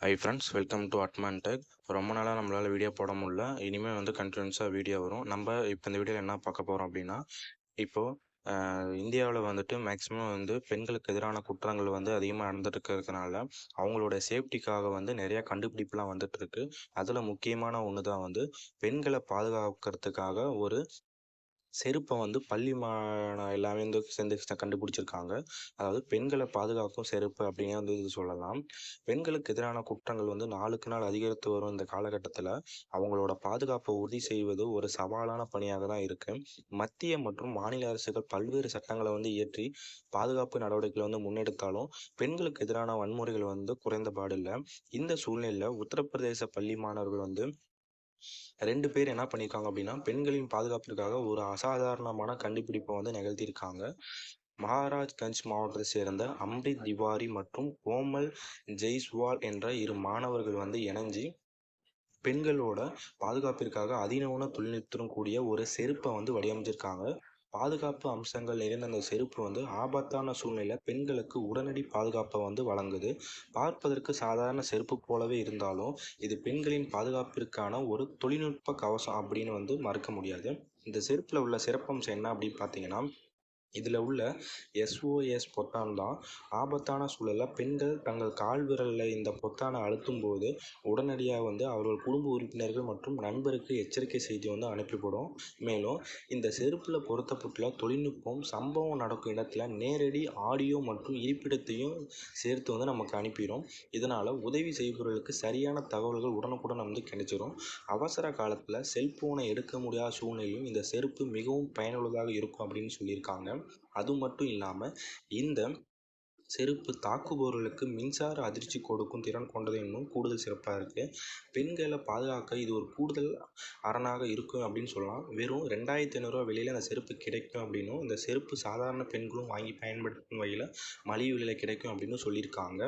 Hi friends welcome to Atman Tech ரொம்ப நாளாக நம்மளால் வீடியோ போட முடியல. இனிமேல் வந்து கண்டினியூஸாக வீடியோ வரும். நம்ம இப்போ இந்த வீடியோவில் என்ன பார்க்க போகிறோம் அப்படின்னா இப்போது இந்தியாவில் வந்துட்டு மேக்ஸிமம் வந்து பெண்களுக்கு எதிரான குற்றங்கள் வந்து அதிகமாக நடந்துட்டு இருக்கிறதுனால அவங்களோட சேஃப்டிக்காக வந்து நிறையா கண்டுபிடிப்புலாம் வந்துட்டு இருக்கு அதில் முக்கியமான ஒன்று தான் வந்து பெண்களை பாதுகாக்கிறதுக்காக ஒரு செருப்பை வந்து பள்ளி மாணவ எல்லாமே வந்து சேர்ந்து கண்டுபிடிச்சிருக்காங்க. அதாவது பெண்களை பாதுகாக்கும் செருப்பு அப்படின்னே வந்து இது சொல்லலாம். பெண்களுக்கு எதிரான குற்றங்கள் வந்து நாளுக்கு நாள் அதிகரித்து வரும் இந்த காலகட்டத்தில் அவங்களோட பாதுகாப்பை உறுதி செய்வது ஒரு சவாலான பணியாக தான் இருக்கு. மத்திய மற்றும் மாநில அரசுகள் பல்வேறு சட்டங்களை வந்து இயற்றி பாதுகாப்பு நடவடிக்கைகளை வந்து முன்னெடுத்தாலும் பெண்களுக்கு எதிரான வன்முறைகள் வந்து குறைந்த பாடில்லை. இந்த சூழ்நிலையில் உத்தரப்பிரதேச பள்ளி மாணவர்கள் வந்து ரெண்டு பேர் என்ன பண்ணியிருக்காங்க அப்படின்னா பெண்களின் பாதுகாப்பிற்காக ஒரு அசாதாரணமான கண்டுபிடிப்பை வந்து நிகழ்த்தியிருக்காங்க. மகாராஜ்கஞ்ச் மாவட்டத்தை சேர்ந்த அம்ரித் திவாரி மற்றும் கோமல் ஜெய்ஸ்வால் என்ற இரு மாணவர்கள் வந்து இணைஞ்சு பெண்களோட பாதுகாப்பிற்காக அதிநவீன தொழில்நுட்பத்துடன் கூடிய ஒரு செருப்பை வந்து வடிவமைச்சிருக்காங்க. பாதுகாப்பு அம்சங்கள் நிறைந்த அந்த செருப்பு வந்து ஆபத்தான சூழ்நிலை பெண்களுக்கு உடனடி பாதுகாப்பை வந்து வழங்குது. பார்ப்பதற்கு சாதாரண செருப்பு போலவே இருந்தாலும் இது பெண்களின் பாதுகாப்பிற்கான ஒரு தொழில்நுட்ப கவசம் அப்படின்னு வந்து மறுக்க முடியாது. இந்த செருப்பில் உள்ள சிறப்பம்சம் என்ன அப்படின்னு பார்த்தீங்கன்னா இதில் உள்ள எஸ்ஓஎஸ் பொத்தான் தான் ஆபத்தான சூழலில் பெண்கள் தங்கள் கால் விரலில் இந்த பொத்தானை அழுத்தும் போது உடனடியாக வந்து அவர்கள் குடும்ப உறுப்பினர்கள் மற்றும் நண்பருக்கு எச்சரிக்கை செய்தி வந்து அனுப்பிவிடும். மேலும் இந்த செருப்பில் பொருத்தப்பட்டுள்ள தொழில்நுட்பம் சம்பவம் நடக்கும் இடத்துல நேரடி ஆடியோ மற்றும் இருப்பிடத்தையும் சேர்த்து வந்து நமக்கு அனுப்பிடும் இதனால் உதவி செய்பவர்களுக்கு சரியான தகவல்கள் உடனுக்குடன் வந்து கிடைச்சிரும். அவசர காலத்தில் செல்ஃபோனை எடுக்க முடியாத சூழ்நிலையும் இந்த செருப்பு மிகவும் பயனுள்ளதாக இருக்கும் அப்படின்னு சொல்லியிருக்காங்க. அது மட்டும் இல்லாமல் இந்த செருப்பு தாக்குபவர்களுக்கு மின்சார அதிர்ச்சி கொடுக்கும் திறன் கொண்டது இன்னும் கூடுதல் சிறப்பாக இருக்குது பெண்களை பாதுகாக்க இது ஒரு கூடுதல் அரணாக இருக்கும் அப்படின்னு சொல்லலாம். வெறும் ரெண்டாயிரத்தி ஐநூறுரூவா விலையில் அந்த செருப்பு கிடைக்கும் அப்படின்னும் இந்த செருப்பு சாதாரண பெண்களும் வாங்கி பயன்படுத்தும் வகையில் மலிவு விலையில் கிடைக்கும் அப்படின்னு சொல்லியிருக்காங்க.